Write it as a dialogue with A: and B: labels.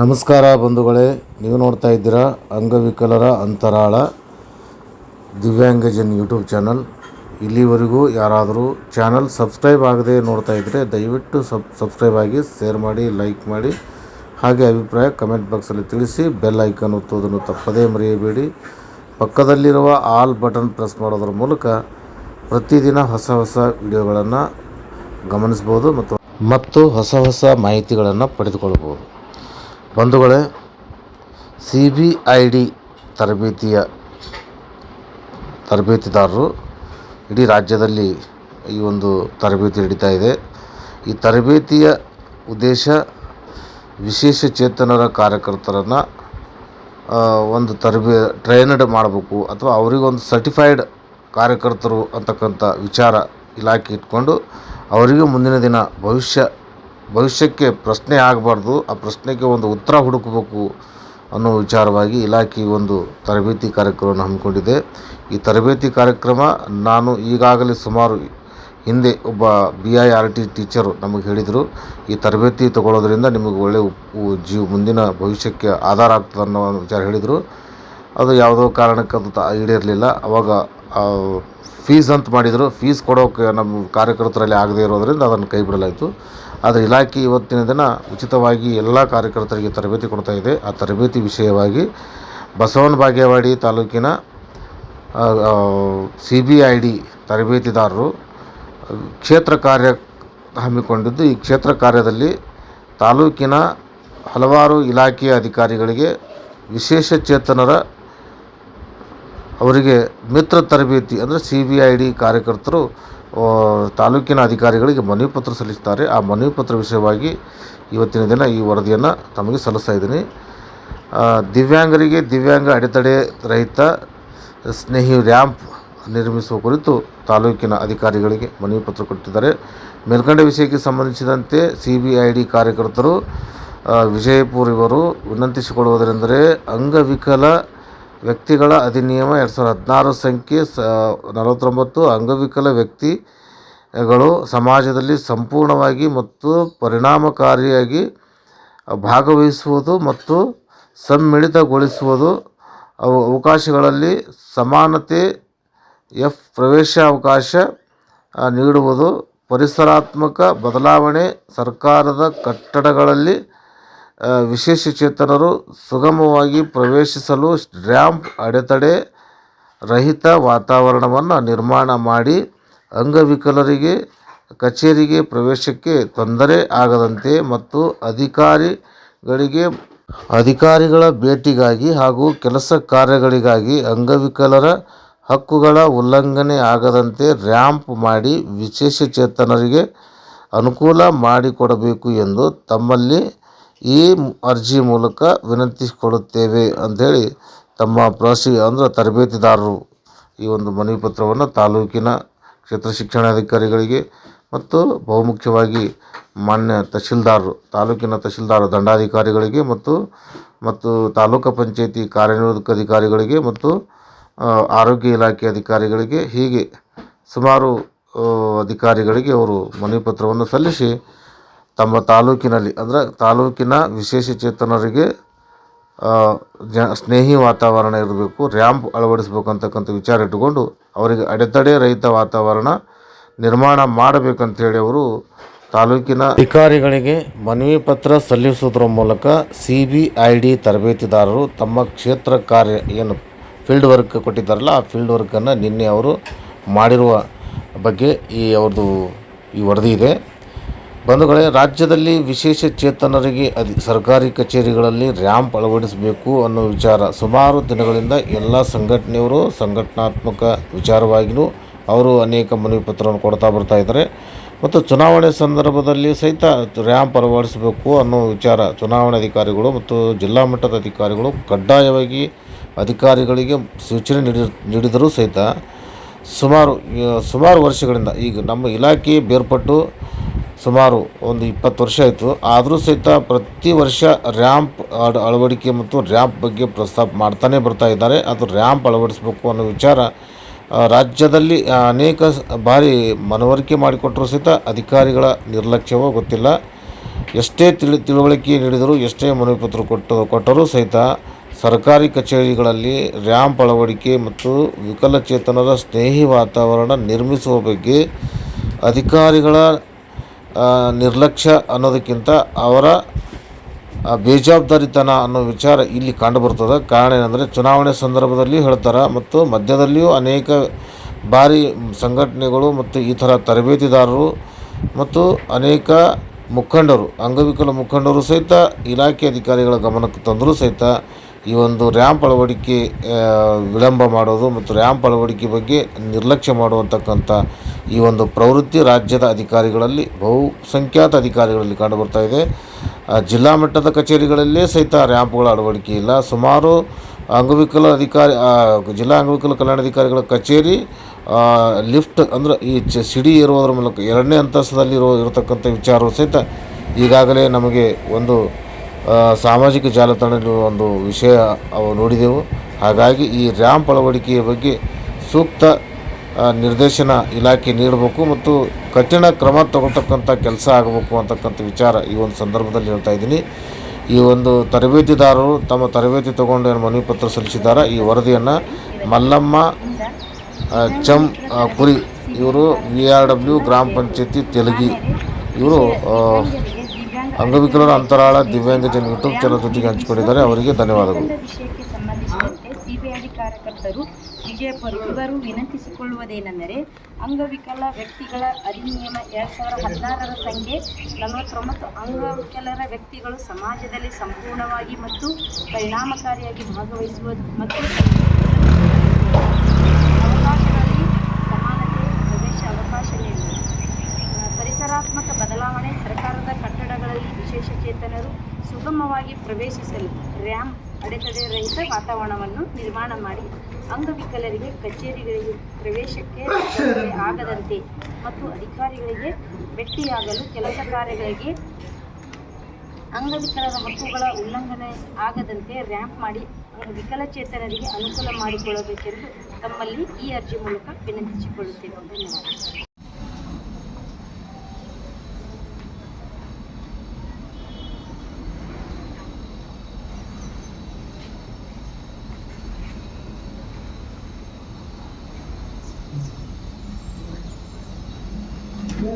A: ನಮಸ್ಕಾರ ಬಂಧುಗಳೇ, ನೀವು ನೋಡ್ತಾ ಇದ್ದೀರಾ ಅಂಗವಿಕಲರ ಅಂತರಾಳ ದಿವ್ಯಾಂಗಜನ್ ಯೂಟ್ಯೂಬ್ ಚಾನಲ್. ಇಲ್ಲಿವರೆಗೂ ಯಾರಾದರೂ ಚಾನಲ್ ಸಬ್ಸ್ಕ್ರೈಬ್ ಆಗದೆ ನೋಡ್ತಾ ಇದ್ದರೆ ದಯವಿಟ್ಟು ಸಬ್, ಸಬ್ಸ್ಕ್ರೈಬ್ ಆಗಿ, ಶೇರ್ ಮಾಡಿ, ಲೈಕ್ ಮಾಡಿ. ಹಾಗೆ ಅಭಿಪ್ರಾಯ ಕಮೆಂಟ್ ಬಾಕ್ಸಲ್ಲಿ ತಿಳಿಸಿ, ಬೆಲ್ ಐಕನ್ ಒತ್ತುವುದನ್ನು ತಪ್ಪದೇ ಮರೆಯಬೇಡಿ. ಪಕ್ಕದಲ್ಲಿರುವ ಆಲ್ ಬಟನ್ ಪ್ರೆಸ್ ಮಾಡೋದ್ರ ಮೂಲಕ ಪ್ರತಿದಿನ ಹೊಸ ಹೊಸ ವಿಡಿಯೋಗಳನ್ನು ಗಮನಿಸ್ಬೋದು ಮತ್ತು ಮತ್ತು ಹೊಸ ಹೊಸ ಮಾಹಿತಿಗಳನ್ನು ಪಡೆದುಕೊಳ್ಳಬಹುದು ಬಂಧುಗಳೇ, ಸಿ ಬಿ ಐ ಡಿ ತರಬೇತಿಯ ತರಬೇತಿದಾರರು ಇಡೀ ರಾಜ್ಯದಲ್ಲಿ ಈ ಒಂದು ತರಬೇತಿ ನಡೀತಾ ಇದೆ. ಈ ತರಬೇತಿಯ ಉದ್ದೇಶ ವಿಶೇಷ ಚೇತನರ ಕಾರ್ಯಕರ್ತರನ್ನು ಒಂದು ತರಬೇ, ಟ್ರೈನಡ್ ಮಾಡಬೇಕು ಅಥವಾ ಅವರಿಗೊಂದು ಸರ್ಟಿಫೈಡ್ ಕಾರ್ಯಕರ್ತರು ಅಂತಕ್ಕಂಥ ವಿಚಾರ ಇಲಾಖೆ ಇಟ್ಕೊಂಡು ಅವರಿಗೆ ಮುಂದಿನ ದಿನ ಭವಿಷ್ಯ ಭವಿಷ್ಯಕ್ಕೆ ಪ್ರಶ್ನೆ ಆಗಬಾರ್ದು, ಆ ಪ್ರಶ್ನೆಗೆ ಒಂದು ಉತ್ತರ ಹುಡುಕಬೇಕು ಅನ್ನೋ ವಿಚಾರವಾಗಿ ಇಲಾಖೆ ಒಂದು ತರಬೇತಿ ಕಾರ್ಯಕ್ರಮವನ್ನು ಹಮ್ಮಿಕೊಂಡಿದೆ. ಈ ತರಬೇತಿ ಕಾರ್ಯಕ್ರಮ ನಾನು ಈಗಾಗಲೇ ಸುಮಾರು ಹಿಂದೆ ಒಬ್ಬ B I R T teacher ನಮಗೆ ಹೇಳಿದರು, ಈ ತರಬೇತಿ ತಗೊಳ್ಳೋದ್ರಿಂದ ನಿಮಗೆ ಒಳ್ಳೆಯ ಜೀವ, ಮುಂದಿನ ಭವಿಷ್ಯಕ್ಕೆ ಆಧಾರ ಆಗ್ತದೆ ಅನ್ನೋ ವಿಚಾರ ಹೇಳಿದರು. ಅದು ಯಾವುದೋ ಕಾರಣಕ್ಕೆ ಅದು ಈಡೇರಲಿಲ್ಲ. ಅವಾಗ ಫೀಸ್ ಅಂತ ಮಾಡಿದರು. ಫೀಸ್ ಕೊಡೋಕೆ ನಮ್ಮ ಕಾರ್ಯಕರ್ತರಲ್ಲಿ ಆಗದೇ ಇರೋದರಿಂದ ಅದನ್ನು ಕೈ ಬಿಡಲಾಯಿತು ಆದರೆ ಇಲಾಖೆ ಇವತ್ತಿನ ದಿನ ಉಚಿತವಾಗಿ ಎಲ್ಲ ಕಾರ್ಯಕರ್ತರಿಗೆ ತರಬೇತಿ ಕೊಡ್ತಾ ಇದೆ. ಆ ತರಬೇತಿ ವಿಷಯವಾಗಿ ಬಸವನ ಬಾಗೇವಾಡಿ ತಾಲೂಕಿನ ಸಿ ಬಿ ಐ ಡಿ ತರಬೇತಿದಾರರು ಕ್ಷೇತ್ರ ಕಾರ್ಯ ಹಮ್ಮಿಕೊಂಡಿದ್ದು. ಈ ಕ್ಷೇತ್ರ ಕಾರ್ಯದಲ್ಲಿ ತಾಲೂಕಿನ ಹಲವಾರು ಇಲಾಖೆಯ ಅಧಿಕಾರಿಗಳಿಗೆ ವಿಶೇಷ ಚೇತನರ ಅವರಿಗೆ ಮಿತ್ರ ತರಬೇತಿ ಅಂದರೆ ಸಿ ಬಿ ಐ ಡಿ ಕಾರ್ಯಕರ್ತರು ತಾಲೂಕಿನ ಅಧಿಕಾರಿಗಳಿಗೆ ಮನವಿ ಪತ್ರ ಸಲ್ಲಿಸ್ತಾರೆ. ಆ ಮನವಿ ಪತ್ರ ವಿಷಯವಾಗಿ ಇವತ್ತಿನ ದಿನ ಈ ವರದಿಯನ್ನು ತಮಗೆ ಸಲ್ಲಿಸ್ತಾ ಇದ್ದೀನಿ. ದಿವ್ಯಾಂಗರಿಗೆ ದಿವ್ಯಾಂಗ ಅಡೆತಡೆ ರಹಿತ ಸ್ನೇಹಿ ರ್ಯಾಂಪ್ ನಿರ್ಮಿಸುವ ಕುರಿತು ತಾಲೂಕಿನ ಅಧಿಕಾರಿಗಳಿಗೆ ಮನವಿ ಪತ್ರ ಕೊಟ್ಟಿದ್ದಾರೆ. ಮೇಲ್ಕಂಡ ವಿಷಯಕ್ಕೆ ಸಂಬಂಧಿಸಿದಂತೆ ಸಿ ಬಿ ಐ ಡಿ ಕಾರ್ಯಕರ್ತರು ವಿಜಯಪುರ ಇವರು ವಿನಂತಿಸಿಕೊಳ್ಳುವುದರೆಂದರೆ ಅಂಗವಿಕಲ ವ್ಯಕ್ತಿಗಳ ಅಧಿನಿಯಮ ಎರಡು ಸಾವಿರದ ಹದಿನಾರು ಸಂಖ್ಯೆ ಸ ನಲವತ್ತೊಂಬತ್ತು ಅಂಗವಿಕಲ ವ್ಯಕ್ತಿಗಳು ಸಮಾಜದಲ್ಲಿ ಸಂಪೂರ್ಣವಾಗಿ ಮತ್ತು ಪರಿಣಾಮಕಾರಿಯಾಗಿ ಭಾಗವಹಿಸುವುದು ಮತ್ತು ಸಮ್ಮಿಳಿತಗೊಳಿಸುವುದು ಅವು ಅವಕಾಶಗಳಲ್ಲಿ ಸಮಾನತೆ ಎಫ್ ಪ್ರವೇಶ ಅವಕಾಶ ನೀಡುವುದು, ಪರಿಸರಾತ್ಮಕ ಬದಲಾವಣೆ ಸರ್ಕಾರದ ಕಟ್ಟಡಗಳಲ್ಲಿ ವಿಶೇಷ ಚೇತನರು ಸುಗಮವಾಗಿ ಪ್ರವೇಶಿಸಲು ರ್ಯಾಂಪ್ ಅಡೆತಡೆ ರಹಿತ ವಾತಾವರಣವನ್ನು ನಿರ್ಮಾಣ ಮಾಡಿ ಅಂಗವಿಕಲರಿಗೆ, ಕಚೇರಿಗೆ ಪ್ರವೇಶಕ್ಕೆ ತೊಂದರೆ ಆಗದಂತೆ ಮತ್ತು ಅಧಿಕಾರಿಗಳಿಗೆ, ಅಧಿಕಾರಿಗಳ ಭೇಟಿಗಾಗಿ ಹಾಗೂ ಕೆಲಸ ಕಾರ್ಯಗಳಿಗಾಗಿ ಅಂಗವಿಕಲರ ಹಕ್ಕುಗಳ ಉಲ್ಲಂಘನೆ ಆಗದಂತೆ ರ್ಯಾಂಪ್ ಮಾಡಿ ವಿಶೇಷ ಚೇತನರಿಗೆ ಅನುಕೂಲ ಮಾಡಿಕೊಡಬೇಕು ಎಂದು ತಮ್ಮಲ್ಲಿ ಈ ಅರ್ಜಿ ಮೂಲಕ ವಿನಂತಿಸಿಕೊಳ್ಳುತ್ತೇವೆ ಅಂಥೇಳಿ ತಮ್ಮ ಪ್ರಾಸಿ ಅಂದರೆ ತರಬೇತಿದಾರರು ಈ ಒಂದು ಮನವಿ ಪತ್ರವನ್ನು ತಾಲೂಕಿನ ಕ್ಷೇತ್ರ ಶಿಕ್ಷಣಾಧಿಕಾರಿಗಳಿಗೆ ಮತ್ತು ಬಹುಮುಖ್ಯವಾಗಿ ಮಾನ್ಯ ತಹಶೀಲ್ದಾರರು ತಾಲೂಕಿನ ತಹಶೀಲ್ದಾರ್ ದಂಡಾಧಿಕಾರಿಗಳಿಗೆ ಮತ್ತು ಮತ್ತು ತಾಲೂಕು ಪಂಚಾಯಿತಿ ಕಾರ್ಯನಿರ್ವಾಹಕ ಅಧಿಕಾರಿಗಳಿಗೆ ಮತ್ತು ಆರೋಗ್ಯ ಇಲಾಖೆ ಅಧಿಕಾರಿಗಳಿಗೆ ಹೀಗೆ ಸುಮಾರು ಅಧಿಕಾರಿಗಳಿಗೆ ಅವರು ಮನವಿ ಪತ್ರವನ್ನು ಸಲ್ಲಿಸಿ ತಮ್ಮ ತಾಲೂಕಿನಲ್ಲಿ ಅಂದರೆ ತಾಲೂಕಿನ ವಿಶೇಷ ಚೇತನರಿಗೆ ಆ, ಜ ಸ್ನೇಹಿ ವಾತಾವರಣ ಇರಬೇಕು ರ್ಯಾಂಪ್ ಅಳವಡಿಸಬೇಕು ಅಂತಕ್ಕಂಥ ವಿಚಾರ ಇಟ್ಟುಕೊಂಡು ಅವರಿಗೆ ಅಡೆತಡೆ ರಹಿತ ವಾತಾವರಣ ನಿರ್ಮಾಣ ಮಾಡಬೇಕಂತೇಳಿ ಅವರು ತಾಲೂಕಿನ ಅಧಿಕಾರಿಗಳಿಗೆ ಮನವಿ ಪತ್ರ ಸಲ್ಲಿಸುವುದರ ಮೂಲಕ ಸಿ ಬಿ ಐ ಡಿ ತರಬೇತಿದಾರರು ತಮ್ಮ ಕ್ಷೇತ್ರ ಕಾರ್ಯ ಏನು ಫೀಲ್ಡ್ ವರ್ಕ್ ಕೊಟ್ಟಿದ್ದಾರಲ್ಲ ಆ ಫೀಲ್ಡ್ ವರ್ಕನ್ನು ನಿನ್ನೆ ಅವರು ಮಾಡಿರುವ ಬಗ್ಗೆ ಈ ಅವ್ರದ್ದು ಈ ವರದಿ ಇದೆ. ಬಂಧುಗಳೇ, ರಾಜ್ಯದಲ್ಲಿ ವಿಶೇಷ ಚೇತನರಿಗೆ ಅಧಿ, ಸರ್ಕಾರಿ ಕಚೇರಿಗಳಲ್ಲಿ ರ್ಯಾಂಪ್ ಅಳವಡಿಸಬೇಕು ಅನ್ನೋ ವಿಚಾರ. ಸುಮಾರು ದಿನಗಳಿಂದ ಎಲ್ಲ ಸಂಘಟನೆಯವರು ಸಂಘಟನಾತ್ಮಕ ವಿಚಾರವಾಗಿಯೂ ಅವರು ಅನೇಕ ಮನವಿ ಪತ್ರವನ್ನು ಕೊಡ್ತಾ ಬರ್ತಾ ಇದ್ದಾರೆ. ಮತ್ತು ಚುನಾವಣೆ ಸಂದರ್ಭದಲ್ಲಿ ಸಹಿತ ರ್ಯಾಂಪ್ ಅಳವಡಿಸಬೇಕು ಅನ್ನೋ ವಿಚಾರ ಚುನಾವಣಾಧಿಕಾರಿಗಳು ಮತ್ತು ಜಿಲ್ಲಾ ಮಟ್ಟದ ಅಧಿಕಾರಿಗಳು ಕಡ್ಡಾಯವಾಗಿ ಅಧಿಕಾರಿಗಳಿಗೆ ಸೂಚನೆ ನೀಡಿ, ನೀಡಿದರೂ ಸಹಿತ ಸುಮಾರು ಸುಮಾರು ವರ್ಷಗಳಿಂದ ಈಗ ನಮ್ಮ ಇಲಾಖೆ ಬೇರ್ಪಟ್ಟು ಸುಮಾರು ಒಂದು ಇಪ್ಪತ್ತು ವರ್ಷ ಆಯಿತು. ಆದರೂ ಸಹಿತ ಪ್ರತಿ ವರ್ಷ ರ್ಯಾಂಪ್ ಅಳ ಅಳವಡಿಕೆ ಮತ್ತು ರ್ಯಾಂಪ್ ಬಗ್ಗೆ ಪ್ರಸ್ತಾಪ ಮಾಡ್ತಾನೆ ಬರ್ತಾ ಇದ್ದಾರೆ. ಅದು ರ್ಯಾಂಪ್ ಅಳವಡಿಸಬೇಕು ಅನ್ನೋ ವಿಚಾರ ರಾಜ್ಯದಲ್ಲಿ ಅನೇಕ ಬಾರಿ ಮನವರಿಕೆ ಮಾಡಿಕೊಟ್ಟರೂ ಸಹಿತ ಅಧಿಕಾರಿಗಳ ನಿರ್ಲಕ್ಷ್ಯವೋ ಗೊತ್ತಿಲ್ಲ. ಎಷ್ಟೇ ತಿಳಿ ತಿಳುವಳಿಕೆ ನೀಡಿದರೂ, ಎಷ್ಟೇ ಮನವಿ ಪತ್ರ ಕೊಟ್ಟು ಕೊಟ್ಟರೂ ಸಹಿತ ಸರ್ಕಾರಿ ಕಚೇರಿಗಳಲ್ಲಿ ರ್ಯಾಂಪ್ ಅಳವಡಿಕೆ ಮತ್ತು ವಿಕಲಚೇತನರ ಸ್ನೇಹಿ ವಾತಾವರಣ ನಿರ್ಮಿಸುವ ಬಗ್ಗೆ ಅಧಿಕಾರಿಗಳ ನಿರ್ಲಕ್ಷ್ಯ ಅನ್ನೋದಕ್ಕಿಂತ ಅವರ ಬೇಜವಾಬ್ದಾರಿತನ ಅನ್ನೋ ವಿಚಾರ ಇಲ್ಲಿ ಕಂಡುಬರ್ತದೆ. ಕಾರಣ ಏನಂದರೆ, ಚುನಾವಣೆ ಸಂದರ್ಭದಲ್ಲಿ ಹೇಳ್ತಾರೆ, ಮತ್ತು ಮಧ್ಯದಲ್ಲಿಯೂ ಅನೇಕ ಬಾರಿ ಸಂಘಟನೆಗಳು ಮತ್ತು ಈ ಥರ ತರಬೇತಿದಾರರು ಮತ್ತು ಅನೇಕ ಮುಖಂಡರು, ಅಂಗವಿಕಲ ಮುಖಂಡರು ಸಹಿತ, ಇಲಾಖೆ ಅಧಿಕಾರಿಗಳ ಗಮನಕ್ಕೆ ತಂದರೂ ಸಹಿತ ಈ ಒಂದು ರ್ಯಾಂಪ್ ಅಳವಡಿಕೆ ವಿಳಂಬ ಮಾಡೋದು ಮತ್ತು ರ್ಯಾಂಪ್ ಅಳವಡಿಕೆ ಬಗ್ಗೆ ನಿರ್ಲಕ್ಷ್ಯ ಮಾಡುವಂತಕ್ಕಂಥ ಈ ಒಂದು ಪ್ರವೃತ್ತಿ ರಾಜ್ಯದ ಅಧಿಕಾರಿಗಳಲ್ಲಿ ಬಹುಸಂಖ್ಯಾತ ಅಧಿಕಾರಿಗಳಲ್ಲಿ ಕಂಡುಬರ್ತಾ ಇದೆ. ಜಿಲ್ಲಾ ಮಟ್ಟದ ಕಚೇರಿಗಳಲ್ಲೇ ಸಹಿತ ರ್ಯಾಂಪ್ಗಳ ಅಳವಡಿಕೆ ಇಲ್ಲ. ಸುಮಾರು ಅಂಗವಿಕಲ ಅಧಿಕಾರಿ ಜಿಲ್ಲಾ ಅಂಗವಿಕಲ ಕಲ್ಯಾಣಾಧಿಕಾರಿಗಳ ಕಚೇರಿ ಲಿಫ್ಟ್ ಅಂದರೆ ಈ ಚ, ಸಿಡಿ ಇರುವುದರ ಮೂಲಕ ಎರಡನೇ ಅಂತಸ್ತದಲ್ಲಿ ಇರೋ, ಇರತಕ್ಕಂಥ ವಿಚಾರವು ಸಹಿತ ಈಗಾಗಲೇ ನಮಗೆ ಒಂದು ಸಾಮಾಜಿಕ ಜಾಲತಾಣದಲ್ಲಿ ಒಂದು ವಿಷಯ ಅವು ನೋಡಿದೆವು. ಹಾಗಾಗಿ ಈ ರ್ಯಾಂಪ್ ಅಳವಡಿಕೆಯ ಬಗ್ಗೆ ಸೂಕ್ತ ನಿರ್ದೇಶನ ಇಲಾಖೆ ನೀಡಬೇಕು ಮತ್ತು ಕಠಿಣ ಕ್ರಮ ತಗೊಳ್ತಕ್ಕಂಥ ಕೆಲಸ ಆಗಬೇಕು ಅಂತಕ್ಕಂಥ ವಿಚಾರ ಈ ಒಂದು ಸಂದರ್ಭದಲ್ಲಿ ಹೇಳ್ತಾ ಇದ್ದೀನಿ. ಈ ಒಂದು ತರಬೇತಿದಾರರು ತಮ್ಮ ತರಬೇತಿ ತಗೊಂಡು ಏನು ಮನವಿ ಪತ್ರ ಸಲ್ಲಿಸಿದ್ದಾರೆ. ಈ ವರದಿಯನ್ನು ಮಲ್ಲಮ್ಮ ಚಮ್ ಕುರಿ ಇವರು ವಿ ಆರ್ ಡಬ್ಲ್ಯೂ ಗ್ರಾಮ ಪಂಚಾಯತಿ ತೆಲಗಿ ಇವರು ಅಂಗವಿಕಲರ ಅಂತರಾಳ ದಿವ್ಯಾಂಗಜನ ಯೂಟ್ಯೂಬ್ ಚಾನಲ್ ಜೊತೆಗೆ ಹಂಚಿಕೊಂಡಿದ್ದಾರೆ. ಅವರಿಗೆ ಧನ್ಯವಾದಗಳು.
B: ವಿಷಯಕ್ಕೆ ಸಂಬಂಧಿಸಿದಂತೆ ಕಾರ್ಯಕರ್ತರು ವಿಜಯಪುರ ವಿನಂತಿಸಿಕೊಳ್ಳುವುದೇನೆಂದರೆ, ಅಂಗವಿಕಲ ವ್ಯಕ್ತಿಗಳ ಅಧಿನಿಯಮ ಎರಡು ಸಾವಿರದ ಹದಿನಾರರ ಸಂಖ್ಯೆ ನಲವತ್ತೊಂಬತ್ತು ಅಂಗವಿಕಲರ ವ್ಯಕ್ತಿಗಳು ಸಮಾಜದಲ್ಲಿ ಸಂಪೂರ್ಣವಾಗಿ ಮತ್ತು ಪರಿಣಾಮಕಾರಿಯಾಗಿ ಭಾಗವಹಿಸುವ ಮತ್ತು ಅವಕಾಶಗಳಲ್ಲಿ ಸಮಾನತೆ ಪ್ರವೇಶ ಅವಕಾಶ ನೀಡುವುದು ಆ, ಪರಿಸರಾತ್ಮಕ ಬದಲಾವಣೆ ಸರ್ಕಾರದ ಕಟ್ಟಡಗಳಲ್ಲಿ ವಿಶೇಷಚೇತನರು ಸುಗಮವಾಗಿ ಪ್ರವೇಶಿಸಲು ರ್ಯಾಂಪ್ ಅಡೆತಡೆ ರಹಿತ ವಾತಾವರಣವನ್ನು ನಿರ್ಮಾಣ ಮಾಡಿ ಅಂಗವಿಕಲರಿಗೆ ಕಚೇರಿಗಳಿಗೆ ಪ್ರವೇಶಕ್ಕೆ ಆಗದಂತೆ ಮತ್ತು ಅಧಿಕಾರಿಗಳಿಗೆ ಭೇಟಿಯಾಗಲು ಕೆಲಸ ಕಾರ್ಯಗಳಿಗೆ ಅಂಗವಿಕಲರ ಹಕ್ಕುಗಳ ಉಲ್ಲಂಘನೆ ಆಗದಂತೆ ರ್ಯಾಂಪ್ ಮಾಡಿ ವಿಕಲಚೇತನರಿಗೆ ಅನುಕೂಲ ಮಾಡಿಕೊಳ್ಳಬೇಕೆಂದು ತಮ್ಮಲ್ಲಿ ಈ ಅರ್ಜಿ ಮೂಲಕ ವಿನಂತಿಸಿಕೊಳ್ಳುತ್ತೇವೆ ಧನ್ಯವಾದ